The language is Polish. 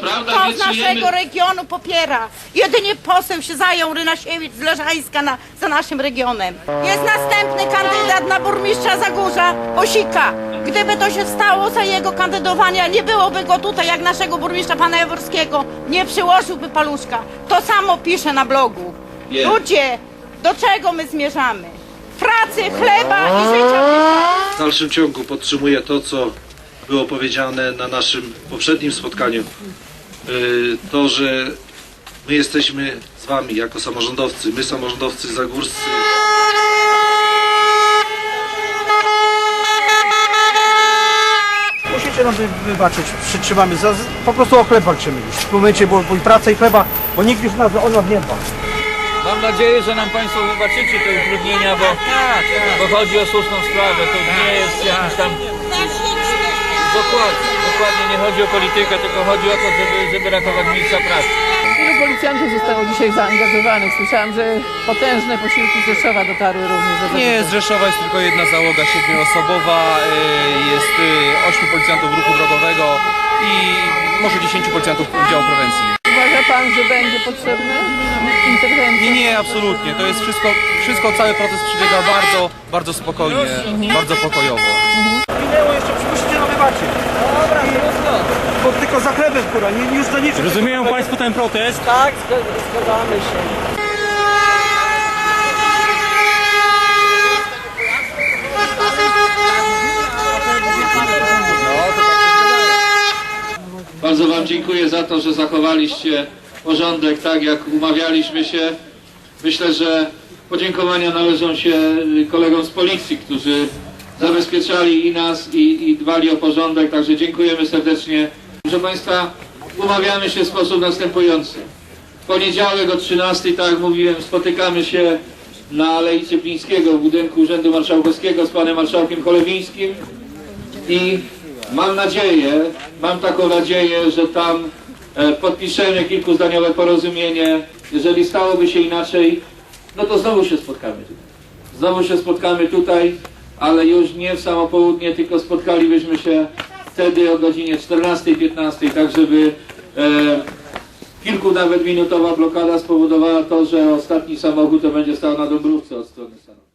prawda, Kto z naszego regionu popiera? Jedynie poseł się zajął Rynasiewicz z Leżańska na, za naszym regionem. Jest następny kandydat na burmistrza Zagórza, Osika. Gdyby to się stało za jego kandydowania, nie byłoby go tutaj jak naszego burmistrza pana Jaworskiego. Nie przyłożyłby paluszka. To samo pisze na blogu. Nie. Ludzie, do czego my zmierzamy? Pracy, chleba i życia. W dalszym ciągu podtrzymuję to, co było powiedziane na naszym poprzednim spotkaniu. Yy, To, że my jesteśmy z Wami jako samorządowcy, my samorządowcy zagórscy. Musicie nam wy- wybaczyć, przytrzymamy, za, po prostu o chleb walczymy już. W momencie, bo, bo i praca i chleba, bo nikt już nas o nas nie dba. Mam nadzieję, że nam Państwo wybaczycie te utrudnienia, bo, bo chodzi o słuszną sprawę. To nie jest jakiś tam... Dokładnie, dokładnie nie chodzi o politykę, tylko chodzi o to, żeby, żeby ratować miejsca pracy. Wielu policjantów zostało dzisiaj zaangażowanych. Słyszałam, że potężne posiłki z Rzeszowa dotarły również do. Nie, z Rzeszowa jest tylko jedna załoga siedmioosobowa, y, jest y, ośmiu policjantów ruchu drogowego i może 10 policjantów działu prewencji. Uważa pan, że będzie potrzebna interwencja? Nie, nie, absolutnie. To jest wszystko, wszystko cały proces przebiega bardzo, bardzo spokojnie, bardzo pokojowo. Wybaczyć. Dobra, trudno. Bo tylko za chlebem, kurwa, nie, już za niczym. Rozumieją Państwo ten protest? Tak, zgadzamy się. Bardzo Wam dziękuję za to, że zachowaliście porządek tak, jak umawialiśmy się. Myślę, że podziękowania należą się kolegom z policji, którzy zabezpieczali i nas, i, i dbali o porządek, także dziękujemy serdecznie. Proszę Państwa, umawiamy się w sposób następujący. W poniedziałek o 13, tak jak mówiłem, spotykamy się na Alei Cieplińskiego w budynku Urzędu Marszałkowskiego z panem marszałkiem Cholewińskim i mam nadzieję, mam taką nadzieję, że tam e, podpiszemy kilkuzdaniowe porozumienie. Jeżeli stałoby się inaczej, no to znowu się spotkamy tutaj. Znowu się spotkamy tutaj, ale już nie w samo południe, tylko spotkalibyśmy się wtedy o godzinie 14-15, tak żeby e, kilku nawet minutowa blokada spowodowała to, że ostatni samochód to będzie stał na Dąbrówce od strony Stanów.